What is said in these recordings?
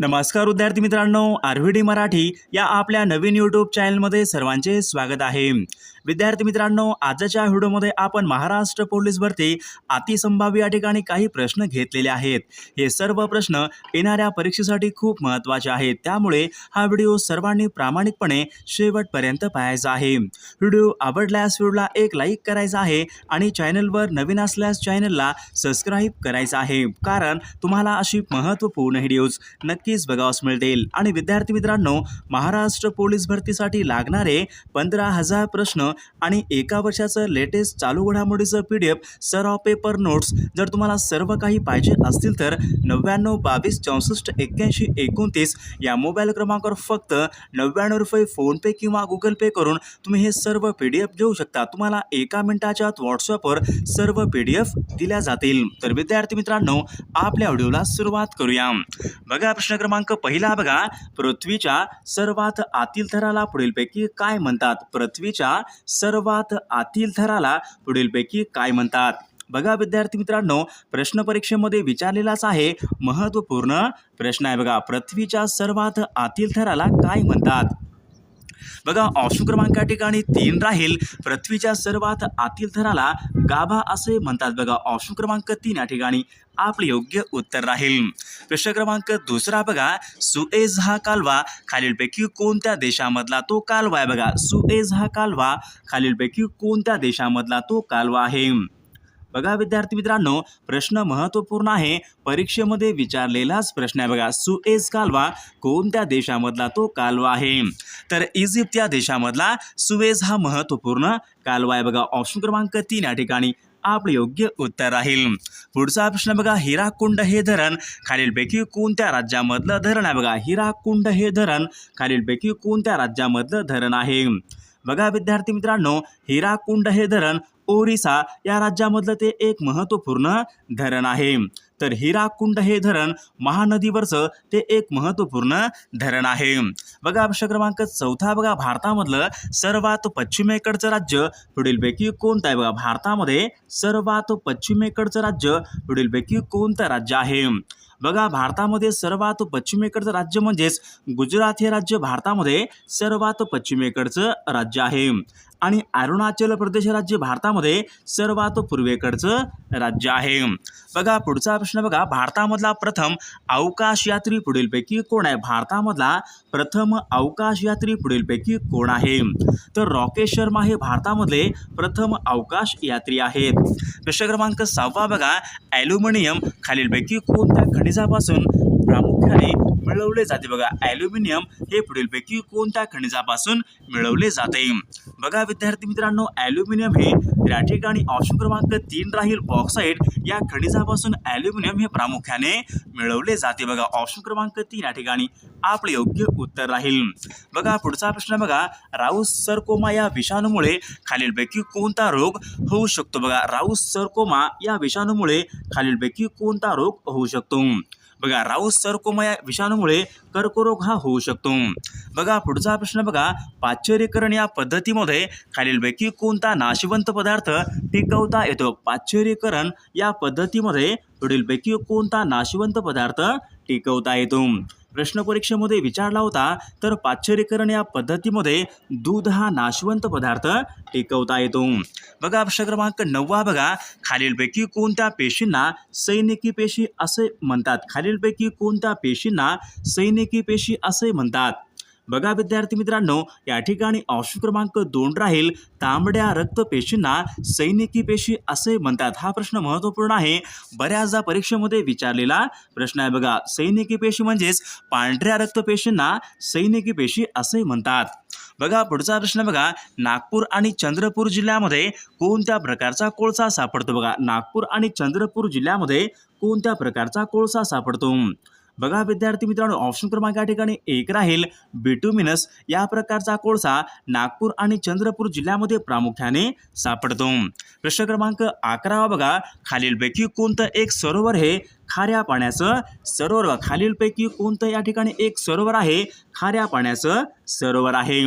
नमस्कार विद्यार्थी मित्रांनो आरव्हीडी मराठी या आपल्या नवीन यूट्यूब चॅनलमध्ये सर्वांचे स्वागत आहे. विद्यार्थी मित्रांनो आजच्या व्हिडिओमध्ये आपण महाराष्ट्र पोलीस भरती अतिसंभाव्य या ठिकाणी काही प्रश्न घेतलेले आहेत. हे सर्व प्रश्न येणाऱ्या परीक्षेसाठी खूप महत्त्वाचे आहेत. त्यामुळे हा व्हिडिओ सर्वांनी प्रामाणिकपणे शेवटपर्यंत पाहायचा आहे. व्हिडिओ आवडल्यास व्हिडिओला एक लाईक करायचा आहे आणि चॅनलवर नवीन असल्यास चॅनलला सबस्क्राईब करायचं आहे. कारण तुम्हाला अशी महत्त्वपूर्ण व्हिडिओज नक्कीच बघावस मिळतील. आणि विद्यार्थी मित्रांनो महाराष्ट्र पोलीस भरतीसाठी लागणारे पंधरा हजार प्रश्न आणि एका वर्षाचं लेटेस्ट चालू घडामोडीचं पी डी एफ सराव पेपर नोट्स जर तुम्हाला सर्व काही पाहिजे असतील तर नव्याण्णव बावीस चौसष्ट एक्क्याऐंशी एकोणतीस या मोबाईल क्रमांकावर फक्त नव्याण्णव रुपये फोनपे किंवा गुगल पे करून तुम्ही हे सर्व पी डी एफ घेऊ शकता. तुम्हाला एका मिनिटाच्या आत व्हॉट्सअपवर सर्व पी डी एफ दिल्या जातील. तर विद्यार्थी मित्रांनो आपल्या व्हिडिओला सुरुवात करूया. बघा प्रश्न क्रमांक पहिला बघा. पृथ्वीच्या सर्वात आतील थराला पुढीलपैकी काय म्हणतात? पृथ्वीच्या सर्वात आतील थराला पुढीलपैकी काय म्हणतात? बघा विद्यार्थी मित्रांनो प्रश्न परीक्षेमध्ये विचारलेलाच आहे. महत्त्वपूर्ण प्रश्न आहे बघा. पृथ्वीच्या सर्वात आतील थराला काय म्हणतात? बघा ऑप्शन क्रमांक या ठिकाणी तीन राहील. पृथ्वीच्या सर्वात आतील थराला गाभा असे म्हणतात बघा. ऑप्शन क्रमांक तीन या ठिकाणी आपले योग्य उत्तर राहील. प्रश्न क्रमांक दुसरा बघा. सुएझ हा कालवा खालीलपैकी कोणत्या देशामधला तो कालवा आहे? बघा सुएझ हा कालवा खालीलपैकी कोणत्या देशामधला तो कालवा आहे? बघा विद्यार्थी मित्रांनो प्रश्न महत्त्वपूर्ण आहे. परीक्षेमध्ये विचारलेलाच प्रश्न आहे बघा. सुएज कालवा कोणत्या देशामधला तो कालवा आहे? तर इजिप्त या देशामधला सुएज हा महत्त्वपूर्ण कालवा आहे बघा. ऑप्शन क्रमांक तीन या ठिकाणी आपले योग्य उत्तर राहील. पुढचा प्रश्न बघा हिराकुंड हे धरण खालीलपैकी कोणत्या राज्यामधलं धरण आहे बघा? हिराकुंड हे धरण खालीलपैकी कोणत्या राज्यामधलं धरण आहे? बघा विद्यार्थी मित्रांनो हिराकुंड हे धरण ओरिसा या राज्यामधलं ते एक महत्त्वपूर्ण धरण आहे. तर हिराकुंड हे धरण महानदीवरचं ते एक महत्त्वपूर्ण धरण आहे. बघा प्रश्न क्रमांक चौथा बघा भारतामधलं सर्वात पश्चिमेकडचं राज्य. पुढीलपैकी कोणतं आहे बघा भारतामध्ये सर्वात पश्चिमेकडचं राज्य पुढीलपैकी कोणतं राज्य आहे? बघा भारतामध्ये सर्वात पश्चिमेकडचं राज्य म्हणजेच गुजरात हे राज्य भारतामध्ये सर्वात पश्चिमेकडचं राज्य आहे. आणि अरुणाचल प्रदेश राज्य भारतामध्ये सर्वात पूर्वेकडचं राज्य आहे. बघा पुढचा प्रश्न बघा. भारतामधला प्रथम अवकाश यात्री पुढीलपैकी कोण आहे? भारतामधला प्रथम अवकाश यात्री पुढीलपैकी कोण आहे? तर रॉकेश शर्मा हे भारतामधले प्रथम अवकाश यात्री आहेत. प्रश्न क्रमांक सहावा बघा. ॲल्युमिनियम खालीलपैकी कोणत्या खनिजापासून प्रामुख्याने मिळवले जाते. बघा ॲल्युमिनियम हे पुढीलपैकी कोणत्या खनिजापासून मिळवले जाते? बघा विद्यार्थी मित्रांनो ॲल्युमिनियम हे या ठिकाणी ऑप्शन क्रमांक तीन राहील. बॉक्साईड या खनिजापासून ॲल्युमिनियम हे प्रामुख्याने मिळवले जाते. बघा ऑप्शन क्रमांक तीन या ठिकाणी आपले योग्य उत्तर राहील. बघा पुढचा प्रश्न बघा. राऊस सरकोमा या विषाणूमुळे खालीलपैकी कोणता रोग होऊ शकतो? बघा राऊस सरकोमा या विषाणूमुळे खालीलपैकी कोणता रोग होऊ शकतो? बघा राऊस सरकोमा या विषाणूमुळे कर्करोग हा होऊ शकतो. बघा पुढचा प्रश्न बघा. पाश्चर्यकरण या पद्धतीमध्ये खालीलपैकी कोणता नाशवंत पदार्थ टिकवता येतो? पाश्चर्यकरण या पद्धतीमध्ये पुढीलपैकी कोणता नाशवंत पदार्थ टिकवता येतो? प्रश्न परीक्षेमध्ये विचारला होता तर पाश्चर्यकरण या पद्धतीमध्ये दूध हा नाशवंत पदार्थ टिकवता येतो. बघा प्रश्न क्रमांक नववा बघा. खालीलपैकी कोणत्या पेशींना सैनिकी पेशी असे म्हणतात? खालीलपैकी कोणत्या पेशींना सैनिकी पेशी असे म्हणतात? बघा विद्यार्थी मित्रांनो या ठिकाणी ऑप्शन क्रमांक दोन राहील. तांबड्या रक्तपेशींना सैनिकी पेशी असे म्हणतात. हा प्रश्न महत्त्वपूर्ण आहे. बऱ्याचदा परीक्षेमध्ये विचारलेला प्रश्न आहे बघा. सैनिकी पेशी म्हणजेच पांढऱ्या रक्तपेशींना सैनिकी पेशी असे म्हणतात. बघा पुढचा प्रश्न बघा. नागपूर आणि चंद्रपूर जिल्ह्यामध्ये कोणत्या प्रकारचा कोळसा सापडतो? बघा नागपूर आणि चंद्रपूर जिल्ह्यामध्ये कोणत्या प्रकारचा कोळसा सापडतो? बघा विद्यार्थी मित्रांनो ऑप्शन क्रमांक या ठिकाणी एक राहील. बिटुमिनस या प्रकारचा कोळसा नागपूर आणि चंद्रपूर जिल्ह्यामध्ये प्रामुख्याने सापडतो. प्रश्न क्रमांक अकरावा बघा. खालीलपैकी कोणतं एक सरोवर हे? खाऱ्या पाण्याचं सरोवर. खालीलपैकी कोणतं या ठिकाणी एक सरोवर आहे? खाऱ्या पाण्याचं सरोवर आहे.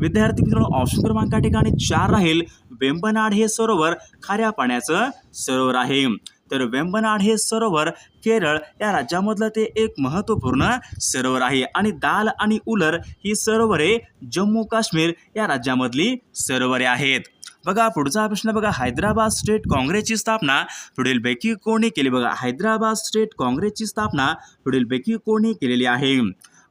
विद्यार्थी मित्रांनो ऑप्शन क्रमांक या ठिकाणी चार राहील. वेंबनाड हे सरोवर खाऱ्या पाण्याचं सरोवर आहे. तर वेंबनाड हे सरोवर केरळ या राज्यामधलं ते एक महत्त्वपूर्ण सरोवर आहे. आणि दाल आणि उलर ही सरोवरे जम्मू काश्मीर या राज्यामधली सरोवरे आहेत. बघा पुढचा प्रश्न बघा. हैदराबाद स्टेट काँग्रेसची स्थापना पुढीलपैकी कोणी केली? बघा हैदराबाद स्टेट काँग्रेसची स्थापना पुढीलपैकी कोणी केलेली आहे?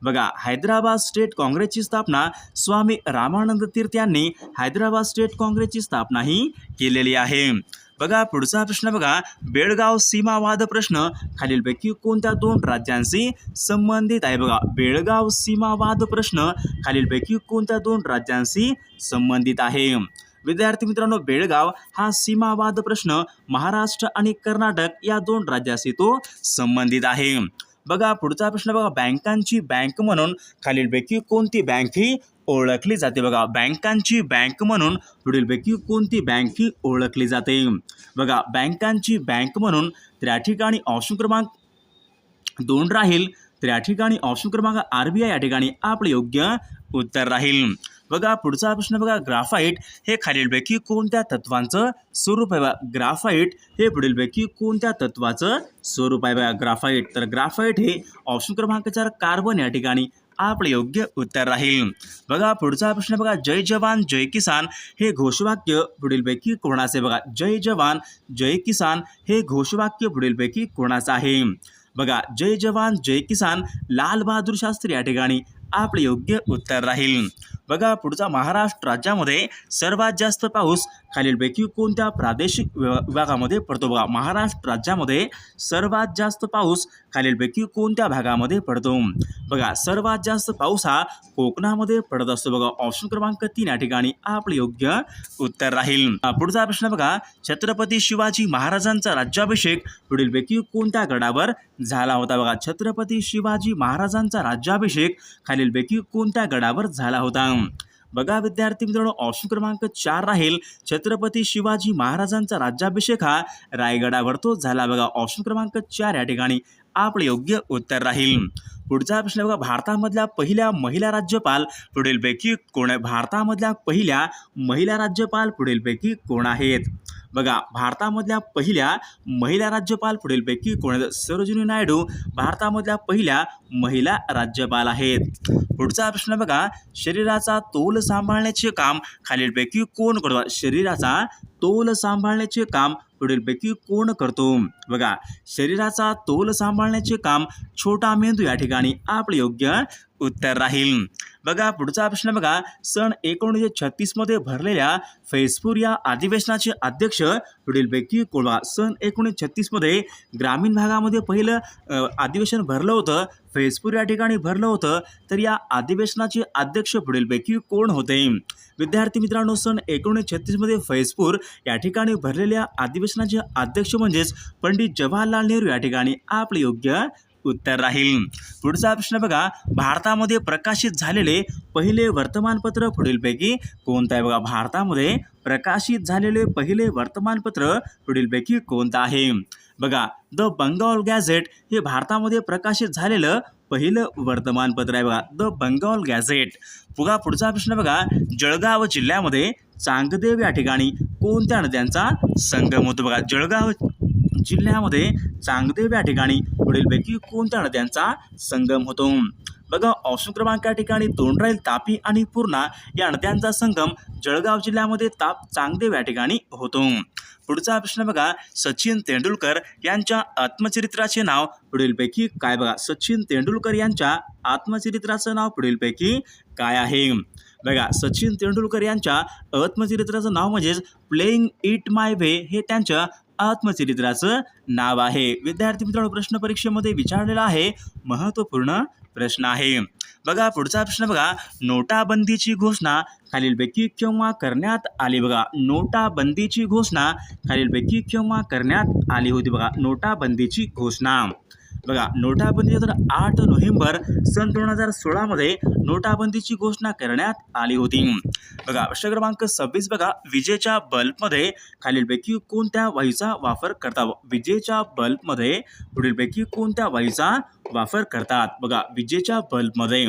बघा हैदराबाद स्टेट काँग्रेसची स्थापना स्वामी रामानंद तीर्थ यांनी हैदराबाद स्टेट काँग्रेसची स्थापना ही केलेली आहे. बघा पुढचा प्रश्न बघा. बेळगाव सीमावाद प्रश्न. खालीलपैकी कोणत्या दोन राज्यांशी संबंधित आहे? बघा बेळगाव सीमावाद प्रश्न. खालीलपैकी कोणत्या दोन राज्यांशी संबंधित आहे? विद्यार्थी मित्रांनो बेळगाव हा सीमावाद प्रश्न. महाराष्ट्र आणि कर्नाटक या दोन राज्याशी तो संबंधित आहे. बघा पुढचा प्रश्न बघा. बँकांची बँक म्हणून खालीलपैकी कोणती बँक ही ओळखली जाते. बघा बँकांची बँक म्हणून पुढीलपैकी कोणती बँक ही ओळखली जाते? बघा बँकांची बँक म्हणून तर या ठिकाणी ऑप्शन क्रमांक दोन राहील. तर या ठिकाणी ऑप्शन क्रमांक आर बी आय या ठिकाणी आपलं योग्य उत्तर राहील. बघा पुढचा प्रश्न बघा ग्राफाईट हे खालीलपैकी कोणत्या तत्वांचं स्वरूप आहे? बघा ग्राफाईट हे पुढीलपैकी कोणत्या तत्वाचं स्वरूप आहे? बघा ग्राफाईट तर ग्राफाईट हे ऑप्शन क्रमांक चार कार्बन या ठिकाणी आपलं योग्य उत्तर राहील. बघा पुढचा प्रश्न बघा. जय जवान जय किसान. हे घोषवाक्य पुढीलपैकी कोणाचे बघा? जय जवान जय किसान. हे घोषवाक्य पुढीलपैकी कोणाचं आहे? बघा जय जवान जय किसान. लाल बहादूर शास्त्री या ठिकाणी आपले योग्य उत्तर राहील. बघा पुढचा महाराष्ट्र राज्यामध्ये सर्वात जास्त पाऊस खालीलपैकी कोणत्या प्रादेशिक विभागामध्ये पडतो? बघा महाराष्ट्र राज्यामध्ये सर्वात जास्त पाऊस खालीलपैकी कोणत्या भागामध्ये पडतो? बघा सर्वात जास्त पाऊस हा कोकणामध्ये पडत असतो. बघा ऑप्शन क्रमांक तीन या ठिकाणी आपलं योग्य उत्तर राहील. पुढचा प्रश्न बघा छत्रपती शिवाजी महाराजांचा राज्याभिषेक पुढीलपैकी कोणत्या गडावर झाला होता? बघा छत्रपती शिवाजी महाराजांचा राज्याभिषेक खालीलपैकी कोणत्या गडावर झाला होता? बघा विद्यार्थी मित्रांनो ऑप्शन क्रमांक चार राहील. छत्रपती शिवाजी महाराजांचा राज्याभिषेक हा रायगडावर तो झाला. बघा ऑप्शन क्रमांक चार या ठिकाणी आपलं योग्य उत्तर राहील. पुढचा प्रश्न बघा भारतामधल्या पहिल्या महिला राज्यपाल पुढीलपैकी कोण भारतामधल्या पहिल्या महिला राज्यपाल पुढीलपैकी कोण आहेत? बघा भारतामधल्या पहिल्या महिला राज्यपाल पुढीलपैकी कोण सरोजिनी नायडू भारतामधल्या पहिल्या महिला राज्यपाल आहेत. पुढचा प्रश्न बघा शरीराचा तोल सांभाळण्याचे काम खालीलपैकी कोण करतो शरीराचा तोल सांभाळण्याचे काम पुढीलपैकी कोण करतो? बघा शरीराचा तोल सांभाळण्याचे काम छोटा मेंदू या ठिकाणी आपलं योग्य उत्तर राहील. बघा पुढचा प्रश्न बघा. सन एकोणीसशे छत्तीसमध्ये भरलेल्या फैजपूर या अधिवेशनाचे अध्यक्ष पुढीलपैकी कोण? सन एकोणीसशे छत्तीसमध्ये ग्रामीण भागामध्ये पहिलं अधिवेशन भरलं होतं. फैजपूर या ठिकाणी भरलं होतं. तर या अधिवेशनाचे अध्यक्ष पुढीलपैकी कोण होते? विद्यार्थी मित्रांनो सन एकोणीसशे छत्तीसमध्ये फैजपूर या ठिकाणी भरलेल्या अधिवेशनाचे अध्यक्ष म्हणजेच पंडित जवाहरलाल नेहरू या ठिकाणी आपले योग्य उत्तर राहील. पुढचा प्रश्न बघा भारतामध्ये प्रकाशित झालेले पहिले वर्तमानपत्र पुढीलपैकी कोणतं आहे? बघा भारतामध्ये प्रकाशित झालेले पहिले वर्तमानपत्र पुढीलपैकी कोणतं आहे? बघा द बंगाल गॅझेट हे भारतामध्ये प्रकाशित झालेलं पहिलं वर्तमानपत्र आहे बघा द बंगाल गॅझेट. बघा पुढचा प्रश्न बघा जळगाव जिल्ह्यामध्ये चांगदेव या ठिकाणी कोणत्या नद्यांचा संगम होतो बघा? जळगाव जिल्ह्यामध्ये चांगदेव या ठिकाणी पुढीलपैकी कोणत्या नद्यांचा संगम होतो? बघा ऑप्शन क्रमांक या ठिकाणी तोंडराईल तापी आणि पूर्णा या नद्यांचा संगम जळगाव जिल्ह्यामध्ये ताप चांगदेव या ठिकाणी होतो. पुढचा प्रश्न बघा सचिन तेंडुलकर यांच्या आत्मचरित्राचे नाव पुढीलपैकी काय बघा? सचिन तेंडुलकर यांच्या आत्मचरित्राचं नाव पुढीलपैकी काय आहे? बघा सचिन तेंडुलकर यांच्या आत्मचरित्राचं नाव म्हणजेच प्लेईंग इट माय वे हे त्यांच्या आत्मचरित्राचं नाव आहे. विद्यार्थी मित्रांनो प्रश्न परीक्षेमध्ये विचारलेला आहे महत्त्वपूर्ण प्रश्न आहे. बघा पुढचा प्रश्न बघा. नोटाबंदीची घोषणा खालीलपैकी केव्हा करण्यात आली बघा. नोटाबंदीची घोषणा खालीलपैकी केव्हा करण्यात आली होती बघा. नोटाबंदीची घोषणा. बघा नोटाबंदी तर आठ नोव्हेंबर सन दोन हजार सोळामध्ये नोटाबंदीची घोषणा करण्यात आली होती. बघा प्रश्न क्रमांक सव्वीस बघा विजेच्या बल्बमध्ये खालीलपैकी कोणत्या वायूचा वापर करतात? विजेच्या बल्बमध्ये पुढीलपैकी कोणत्या वायूचा वापर करतात? बघा विजेच्या बल्बमध्ये.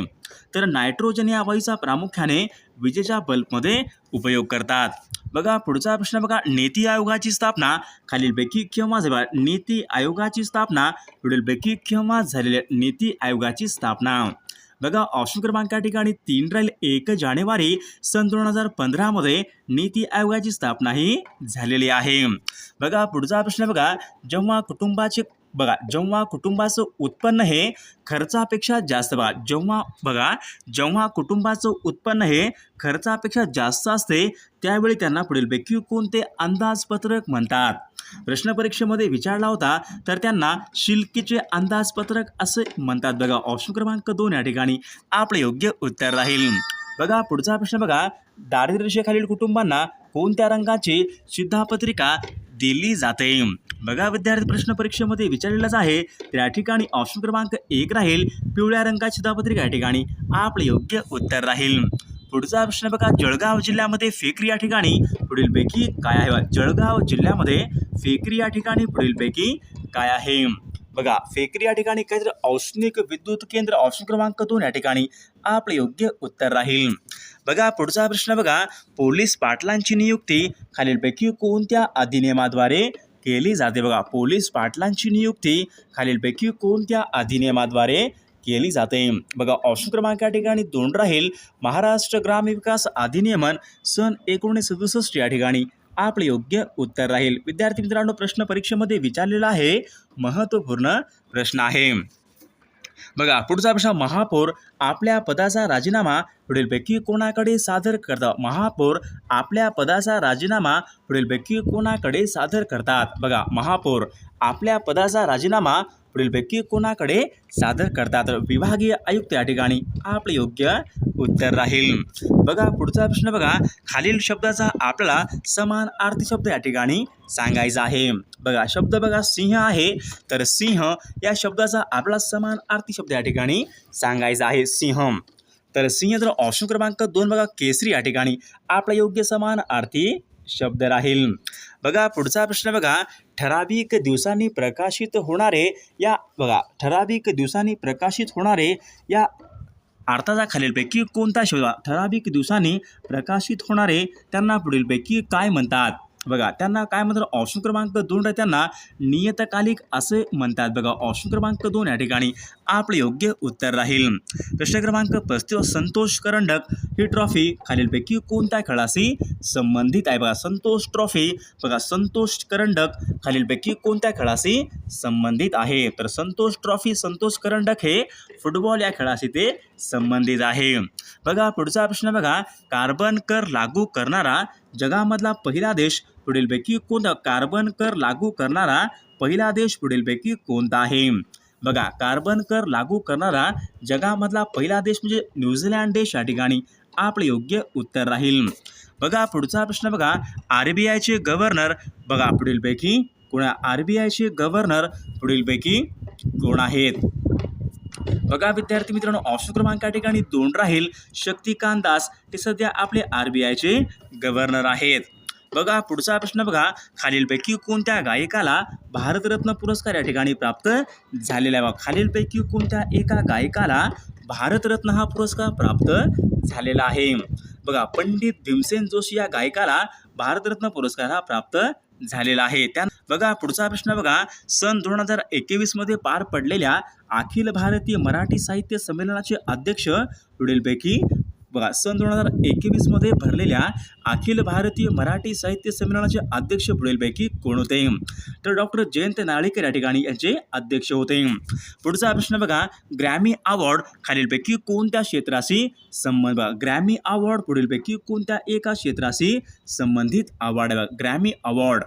तर नायट्रोजन या वायूचा प्रामुख्याने विजेच्या बल्बमध्ये उपयोग करतात. बघा पुढचा प्रश्न बघा. नीती आयोगाची स्थापना खालीलपैकी केव्हा झाली? नीती आयोगाची स्थापना पुढीलपैकी केव्हा झालेली? झालेल्या नीती आयोगाची स्थापना. बघा ऑप्शन क्रमांक या ठिकाणी तीन राहील. एक जानेवारी सन दोन हजार पंधरामध्ये नीती आयोगाची स्थापना ही झालेली आहे. बघा पुढचा प्रश्न बघा. जेव्हा कुटुंबाचे बघा जेव्हा कुटुंबाचं उत्पन्न हे खर्चापेक्षा जास्त बघा जेव्हा बघा जेव्हा कुटुंबाचं उत्पन्न हे खर्चापेक्षा जास्त असते त्यावेळी त्यांना पुढीलपैकी कोणते अंदाजपत्रक म्हणतात? प्रश्न परीक्षेमध्ये विचारला होता तर त्यांना शिल्कीचे अंदाजपत्रक असे म्हणतात बघा. ऑप्शन क्रमांक दोन या ठिकाणी. आपले योग्य उत्तर राहील. बघा पुढचा प्रश्न बघा. दारिद्र्यरेषेखालील कुटुंबांना कोणत्या रंगाची शिधापत्रिका दिली जाते. बघा विद्यार्थी प्रश्न परीक्षेमध्ये विचारलेलाच आहे. त्या ठिकाणी ऑप्शन क्रमांक एक राहील. पिवळ्या रंगाची दापत्रिका या ठिकाणी आपले योग्य उत्तर राहील. पुढचा प्रश्न बघा जळगाव जिल्ह्यामध्ये फेकरी या ठिकाणी पुढीलपैकी काय आहे? जळगाव जिल्ह्यामध्ये फेकरी या ठिकाणी पुढीलपैकी काय आहे? बघा फेकरी या ठिकाणी काहीतरी औष्णिक विद्युत केंद्र ऑप्शन क्रमांक दोन या ठिकाणी आपले योग्य उत्तर राहील. बघा पुढचा प्रश्न बघा. पोलीस पाटलांची नियुक्ती खालीलपैकी कोणत्या अधिनियमाद्वारे केली जाते? बघा पोलीस पाटलांची नियुक्ती खालीलपैकी कोणत्या अधिनियमाद्वारे केली जाते? बघा ऑप्शन क्रमांक या ठिकाणी दोन राहील. महाराष्ट्र ग्रामविकास अधिनियमन सन एकोणीसशे सदुसष्ट या ठिकाणी आपले योग्य उत्तर राहील. विद्यार्थी मित्रांनो प्रश्न परीक्षेमध्ये विचारलेला आहे. महत्त्वपूर्ण प्रश्न आहे. बघा पुढचा प्रश्न महापौर आपल्या पदाचा राजीनामा पुढीलपैकी कोणाकडे सादर करतात? महापौर आपल्या पदाचा राजीनामा पुढीलपैकी कोणाकडे सादर करतात? बघा महापौर आपल्या पदाचा राजीनामा पुढीलपैकी कोणाकडे सादर करतात? विभागीय आयुक्त या ठिकाणी. आपले योग्य उत्तर राहील. बघा पुढचा प्रश्न बघा. खालील शब्दाचा आपल्याला समान आर्थिक शब्द या ठिकाणी सांगायचा आहे. बघा शब्द बघा सिंह आहे. तर सिंह या शब्दाचा आपला समान आर्थिक शब्द या ठिकाणी सांगायचा आहे. सिंह. तर सिंह तर ऑप्शन क्रमांक दोन बघा केसरी या ठिकाणी आपला योग्य समान आरती शब्द राहील. बघा पुढचा प्रश्न बघा. ठराविक दिवसांनी प्रकाशित होणारे या बघा ठराविक दिवसांनी प्रकाशित होणारे या अर्थाचा खालीलपैकी कोणता शोधा? ठराविक दिवसांनी प्रकाशित होणारे त्यांना पुढीलपैकी काय म्हणतात? बघा त्यांना काय म्हणतात ऑप्शन क्रमांक दोन आहे त्यांना नियतकालिक असे म्हणतात. बघा ऑप्शन क्रमांक दोन या ठिकाणी आपले योग्य उत्तर राहील. प्रश्न क्रमांक पस्तीस संतोष करंडक. ही ट्रॉफी खालीलपैकी कोणत्या खेळाशी संबंधित आहे? बघा संतोष ट्रॉफी बघा संतोष करंडक खालीलपैकी कोणत्या खेळाशी संबंधित आहे? तर संतोष ट्रॉफी संतोष करंडक हे फुटबॉल या खेळाशी ते संबंधित आहे. बघा पुढचा प्रश्न बघा. कार्बन कर लागू करणारा जगामधला पहिला देश पुढीलपैकी कोणता कार्बन कर लागू करणारा पहिला देश पुढीलपैकी कोणता आहे? बघा कार्बन कर लागू करणारा जगामधला पहिला देश म्हणजे न्यूझीलँड देश या ठिकाणी. आपले योग्य उत्तर राहील. बघा पुढचा प्रश्न बघा. आर बी आयचे गव्हर्नर बघा पुढीलपैकी कोणा आर बी आयचे गव्हर्नर पुढीलपैकी कोण आहेत? बघा विद्यार्थी मित्रांनो ऑप्शन क्रमांक या ठिकाणी दोन राहील. शक्तिकांत दास ते सध्या आपले आर बी आयचे गव्हर्नर आहेत. बघा पुढचा प्रश्न बघा. खालीलपैकी कोणत्या गायकाला भारतरत्न पुरस्कार या ठिकाणी प्राप्त झालेला आहे? बघा खालीलपैकी कोणत्या एका गायकाला भारतरत्न हा पुरस्कार प्राप्त झालेला आहे? बघा पंडित भीमसेन जोशी या गायकाला भारतरत्न पुरस्कार हा प्राप्त झालेला आहे. त्या बघा पुढचा प्रश्न बघा. सन दोन हजार एकवीसमध्ये पार पडलेल्या अखिल भारतीय मराठी साहित्य संमेलनाचे अध्यक्ष पुढीलपैकी बघा सन दोन हजार एकवीसमध्ये भरलेल्या अखिल भारतीय मराठी साहित्य संमेलनाचे अध्यक्ष पुढीलपैकी कोण होते? तर डॉक्टर जयंत नाळेकर या ठिकाणी यांचे अध्यक्ष होते. पुढचा प्रश्न बघा ग्रॅमी अवॉर्ड खालीलपैकी कोणत्या क्षेत्राशी संबंध बघा ग्रॅमी अवॉर्ड पुढीलपैकी कोणत्या एका क्षेत्राशी संबंधित अवॉर्ड बघा ग्रॅमी अवॉर्ड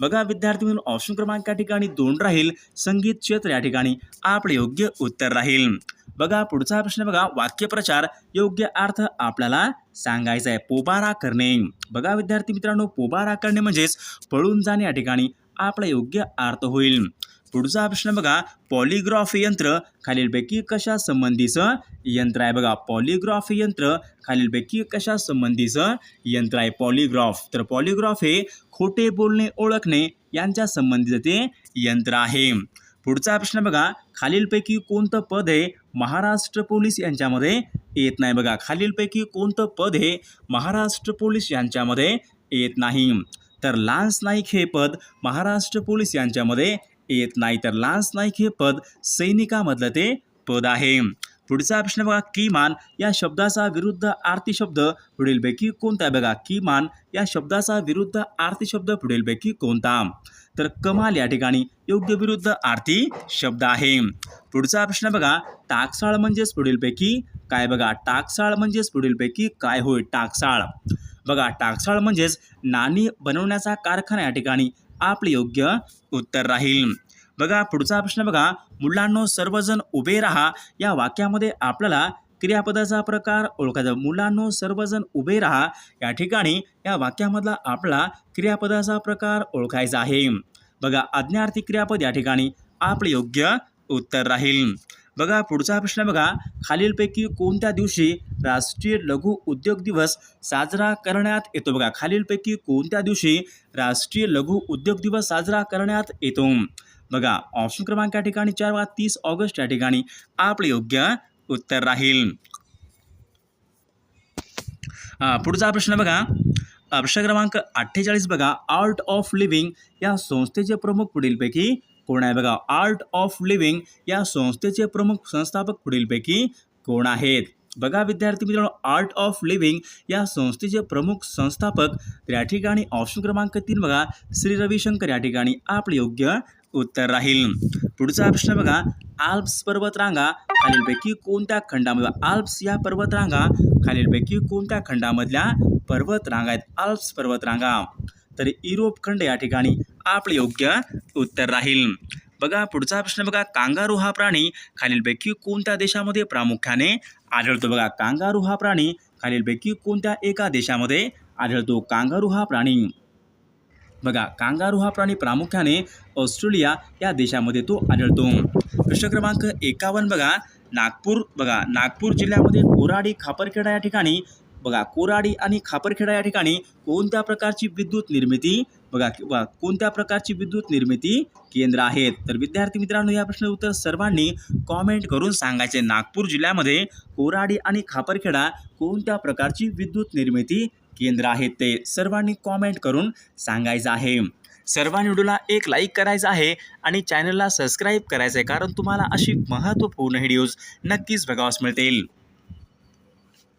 बघा विद्यार्थी म्हणून ऑप्शन क्रमांक या ठिकाणी दोन राहील संगीत क्षेत्र या ठिकाणी आपले योग्य उत्तर राहील. बघा पुढचा प्रश्न बघा. वाक्यप्रचार योग्य अर्थ आपल्याला सांगायचा आहे पोबारा करणे. बघा विद्यार्थी मित्रांनो पोबारा करणे म्हणजेच पळून जाणे या ठिकाणी आपला योग्य अर्थ होईल. पुढचा प्रश्न बघा. पॉलिग्राफ यंत्र खालीलपैकी कशा संबंधीचं यंत्र आहे? बघा पॉलिग्राफ यंत्र खालीलपैकी कशा संबंधीचं यंत्र आहे? पॉलिग्राफ. तर पॉलिग्राफ हे खोटे बोलणे ओळखणे यांच्या संबंधीचं ते यंत्र आहे. पुढचा प्रश्न बघा. खालीलपैकी कोणतं पद हे महाराष्ट्र पोलीस यांच्यामध्ये येत नाही. बघा खालीलपैकी कोणतं पद हे महाराष्ट्र पोलीस यांच्यामध्ये येत नाही? तर लान्स नाईक हे पद महाराष्ट्र पोलीस यांच्यामध्ये येत नाही. तर लान्स नाईक हे पद सैनिकामधलं ते पद आहे. पुढचा प्रश्न बघा किमान या शब्दाचा विरुद्ध आरती शब्द पुढीलपैकी कोणता आहे? बघा किमान या शब्दाचा विरुद्ध आरती शब्द पुढीलपैकी कोणता? तर कमाल या ठिकाणी योग्य विरुद्ध आरती शब्द आहे. पुढचा प्रश्न बघा टाकसाळ म्हणजेच पुढीलपैकी काय बघा? टाकसाळ म्हणजेच पुढीलपैकी काय होय? टाकसाळ. बघा टाकसाळ म्हणजेच नाणी बनवण्याचा कारखाना या ठिकाणी आपले योग्य उत्तर राहील. बघा पुढचा प्रश्न बघा मुलांनो सर्वजण उभे राहा या वाक्यामध्ये आपल्याला क्रियापदाचा प्रकार ओळखायचा. मुलांनो सर्वजण उभे राहा. या ठिकाणी या वाक्यामधला आपला क्रियापदाचा प्रकार ओळखायचा आहे. बघा आज्ञार्थी क्रियापद या ठिकाणी आपले योग्य उत्तर राहील. बघा पुढचा प्रश्न बघा. खालीलपैकी कोणत्या दिवशी राष्ट्रीय लघु उद्योग दिवस साजरा करण्यात येतो? बघा खालीलपैकी कोणत्या दिवशी राष्ट्रीय लघु उद्योग दिवस साजरा करण्यात येतो? बघा ऑप्शन क्रमांक या ठिकाणी चार वा तीस ऑगस्ट या ठिकाणी आपले योग्य उत्तर राहील. पुढचा प्रश्न बघा. प्रश्न क्रमांक अठ्ठेचाळीस बघा. आर्ट ऑफ लिव्हिंग या संस्थेचे प्रमुख पुढीलपैकी कोण आहे बघा? आर्ट ऑफ लिव्हिंग या संस्थेचे प्रमुख संस्थापक पुढीलपैकी कोण आहेत? बघा विद्यार्थी मित्रांनो आर्ट ऑफ लिव्हिंग या संस्थेचे प्रमुख संस्थापक. या ठिकाणी ऑप्शन क्रमांक तीन बघा. श्री रविशंकर या ठिकाणी आपले योग्य उत्तर राहील. पुढचा प्रश्न बघा. आल्प्स पर्वतरांगा खालीलपैकी कोणत्या खंडामध्ये आल्प्स या पर्वतरांगा खालीलपैकी कोणत्या खंडामधल्या पर्वतरांगा आहेत? आल्प्स पर्वतरांगा तर युरोप खंड या ठिकाणी आपले योग्य उत्तर राहील. बघा पुढचा प्रश्न बघा. कांगारू हा प्राणी खालीलपैकी कोणत्या देशामध्ये प्रामुख्याने आढळतो? बघा कांगारू हा प्राणी खालीलपैकी कोणत्या एका देशामध्ये आढळतो? कांगारू हा प्राणी. बघा कांगारू हा प्राणी प्रामुख्याने ऑस्ट्रेलिया या देशामध्ये तो आढळतो. प्रश्न क्रमांक एकावन्न बघा नागपूर बघा नागपूर जिल्ह्यामध्ये कोराडी खापरखेडा या ठिकाणी बघा कोराडी आणि खापरखेडा या ठिकाणी कोणत्या प्रकारची विद्युत निर्मिती बघा किंवा कोणत्या प्रकारची विद्युत निर्मिती केंद्र आहेत? तर विद्यार्थी मित्रांनो या प्रश्नाचं उत्तर सर्वांनी कॉमेंट करून सांगायचे. नागपूर जिल्ह्यामध्ये कोराडी आणि खापरखेडा कोणत्या प्रकारची विद्युत निर्मिती केंद्र आहेत ते. सर्वांनी कॉमेंट करून सांगायचं आहे. सर्वांनी व्हिडिओला एक लाईक करायचं आहे आणि चॅनलला सबस्क्राईब करायचं आहे कारण तुम्हाला अशी महत्त्वपूर्ण व्हिडिओज नक्कीच बघावास मिळतील.